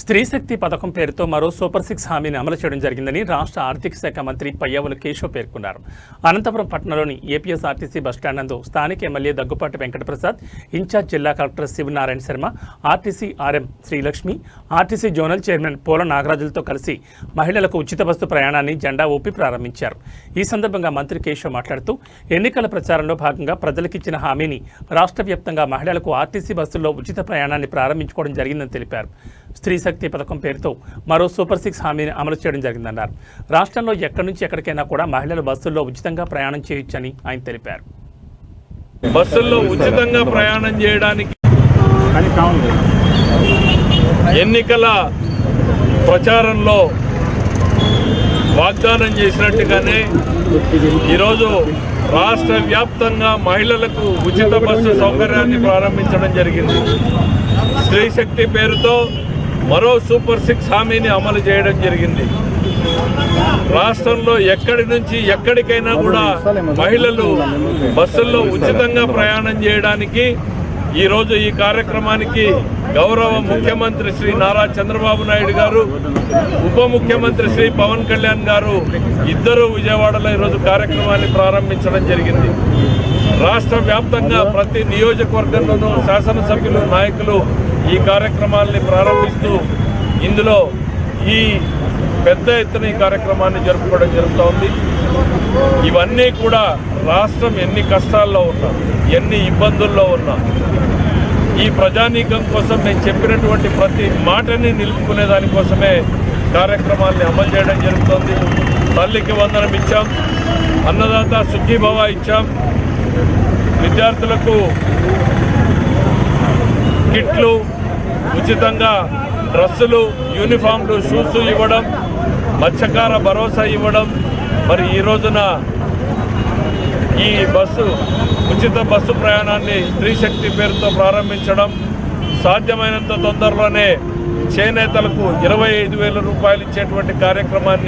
స్త్రీ శక్తి పథకం పేరుతో మరో సూపర్ సిక్స్ హామీని అమలు చేయడం జరిగిందని రాష్ట్ర ఆర్థిక శాఖ మంత్రి పయ్యావుల కేశవ్ పేర్కొన్నారు. అనంతపురం పట్టణంలోని ఏపీఎస్ఆర్టీసీ బస్టాండ్ నందు స్థానిక MLA Daggupati Venkataprasad in charge జిల్లా collector Sivanarayana Sharma RTC RM Srilakshmi RTC zonal chairman Pola నాగరాజులతో కలిసి మహిళలకు ఉచిత బస్సు ప్రయాణాన్ని జెండా ఊపి ప్రారంభించారు. ఈ సందర్భంగా మంత్రి కేశవ్ మాట్లాడుతూ ఎన్నికల ప్రచారంలో భాగంగా ప్రజలకిచ్చిన హామీని రాష్ట్ర వ్యాప్తంగా మహిళలకు ఆర్టీసీ బస్సుల్లో ఉచిత ప్రయాణాన్ని ప్రారంభించుకోవడం జరిగిందని తెలిపారు. స్త్రీ శక్తి పథకం పేరుతో మరో సూపర్ సిక్స్ హామీని అమలు చేయడం జరిగిందన్నారు. రాష్ట్రంలో ఎక్కడి నుంచి ఎక్కడికైనా కూడా మహిళలు బస్సుల్లో ఉచితంగా ప్రయాణం చేయొచ్చని ఆయన తెలిపారు. బస్సుల్లో ఉచితంగా ప్రయాణం చేయడానికి ఎన్నికల ప్రచారంలో వాగ్దానం చేసినట్టుగానే ఈరోజు రాష్ట్ర వ్యాప్తంగా మహిళలకు ఉచిత బస్సు సౌకర్యాన్ని ప్రారంభించడం జరిగింది. స్త్రీ శక్తి పేరుతో మరో సూపర్ సిక్స్ హామీని అమలు చేయడం జరిగింది. రాష్ట్రంలో ఎక్కడి నుంచి ఎక్కడికైనా కూడా మహిళలు బస్సుల్లో ఉచితంగా ప్రయాణం చేయడానికి ఈరోజు ఈ కార్యక్రమానికి గౌరవ ముఖ్యమంత్రి శ్రీ నారా చంద్రబాబు నాయుడు గారు ఉప ముఖ్యమంత్రి శ్రీ పవన్ కళ్యాణ్ గారు ఇద్దరు విజయవాడలో ఈరోజు కార్యక్రమాన్ని ప్రారంభించడం జరిగింది. రాష్ట్ర వ్యాప్తంగా ప్రతి నియోజకవర్గంలోనూ శాసనసభ్యులు నాయకులు ఈ కార్యక్రమాల్ని ప్రారంభిస్తూ ఇందులో ఈ పెద్ద ఎత్తున ఈ కార్యక్రమాన్ని జరుపుకోవడం జరుగుతూ ఉంది. ఇవన్నీ కూడా రాష్ట్రం ఎన్ని కష్టాల్లో ఉన్నా ఎన్ని ఇబ్బందుల్లో ఉన్నా ఈ ప్రజానీకం కోసం నేను చెప్పినటువంటి ప్రతి మాటని నిలుపుకునే దానికోసమే కార్యక్రమాల్ని అమలు చేయడం జరుగుతోంది. తల్లికి వందనం ఇచ్చాం అన్నదాత సుఖీభవ ఇచ్చాం విద్యార్థులకు కిట్లు ఉచితంగా డ్రెస్సులు యూనిఫామ్లు షూస్ ఇవ్వడం మత్స్యకార భరోసా ఇవ్వడం. మరి ఈ రోజున ఈ బస్సు ఉచిత బస్సు ప్రయాణాన్ని స్త్రీ శక్తి పేరుతో ప్రారంభించడం సాధ్యమైనంత తొందరలోనే చేనేతలకు ఇరవై ఐదు వేల రూపాయలు ఇచ్చేటువంటి కార్యక్రమాన్ని